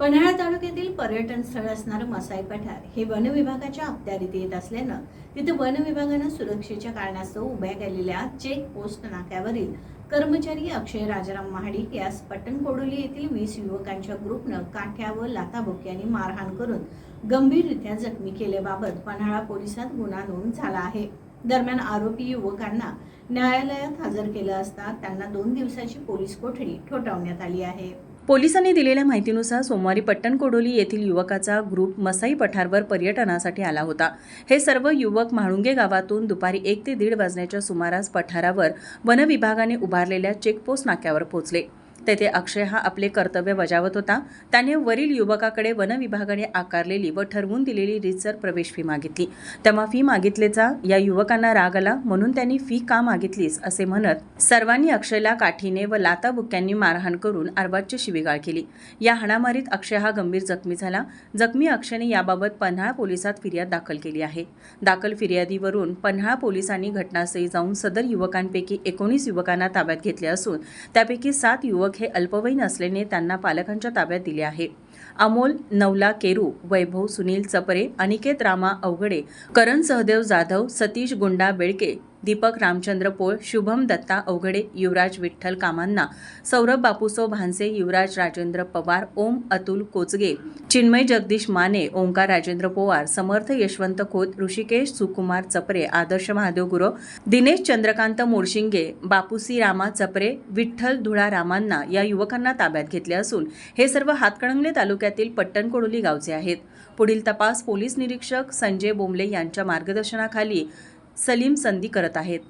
पन्हाळा तालुक्यातील पर्यटन स्थळ असणारं मसाई पठार हे वन विभागाच्या अखत्यारीत येत असल्यानं तिथे वन विभागानं सुरक्षेच्या कारणास्तव उभ्या केलेल्या चेक पोस्ट नाक्यावरील कर्मचारी अक्षय राजाराम महाडिक यास पट्टण कोडोली येथील वीस युवकांच्या ग्रुपनं काठ्या व लाथाबुक्यांनी मारहाण करून गंभीररित्या जखमी केल्याबाबत पन्हाळा पोलिसात गुन्हा नोंद झाला आहे. दरम्यान आरोपी युवकांना न्यायालयात हजर केलं असता त्यांना दोन दिवसाची पोलीस कोठडी ठोठावण्यात आली आहे. पोलिसांनी दिलेल्या माहितीनुसार सोमवारी पट्टणकोडोली येथील युवकाचा ग्रुप मसाई पठारवर पर्यटनासाठी आला होता. हे सर्व युवक म्हाळुंगे गावातून दुपारी एक ते दीड वाजण्याच्या सुमारास पठारावर वनविभागाने उभारलेल्या चेकपोस्ट नाक्यावर पोहोचले. तेथे अक्षय हा आपले कर्तव्य बजावत होता. त्याने वरील युवकाकडे वनविभागाने आकारलेली व ठरवून दिलेली रीतसर प्रवेश फी मागितली. तेव्हा फी मागितलेचा या युवकांना राग आला म्हणून त्यांनी फी का मागितलीस? असे म्हणत सर्वांनी अक्षयला काठीने व लाताबुक्यांनी मारहाण करून अर्वाच्य शिवीगाळ केली. या हाणामारीत अक्षय हा गंभीर जखमी झाला. जखमी अक्षयने याबाबत पन्हाळा पोलिसात फिर्याद दाखल केली आहे. दाखल फिर्यादीवरून पन्हाळा पोलिसांनी घटनास्थळी जाऊन सदर युवकांपैकी एकोणीस युवकांना ताब्यात घेतले असून त्यापैकी सात युवक हे अल्पवयीन असल्याने त्यांना पालकांच्या ताब्यात दिले आहे. अमोल नवला केरू वैभव सुनील चपरे अनिकेत रामा अवघडे करण सहदेव जाधव सतीश गुंडा बेळके दीपक रामचंद्र पोळ शुभम दत्ता अवघडे युवराज विठ्ठल कामांना सौरभ बापूसो भानसे युवराज राजेंद्र पवार ओम अतुल कोचगे चिन्मय जगदीश माने ओंकार राजेंद्र पोवार समर्थ यशवंत खोत ऋषिकेश सुकुमार चपरे आदर्श महादेव गुरव दिनेश चंद्रकांत मोरशिंगे बापूसी रामा चपरे विठ्ठल धुळा रामांना या युवकांना ताब्यात घेतले असून हे सर्व हातकणंगले तालुक्यातील पट्टणकोडोली गावचे आहेत. पुढील तपास पोलीस निरीक्षक संजय बोंबले यांच्या मार्गदर्शनाखाली सलीम संधी करत आहेत.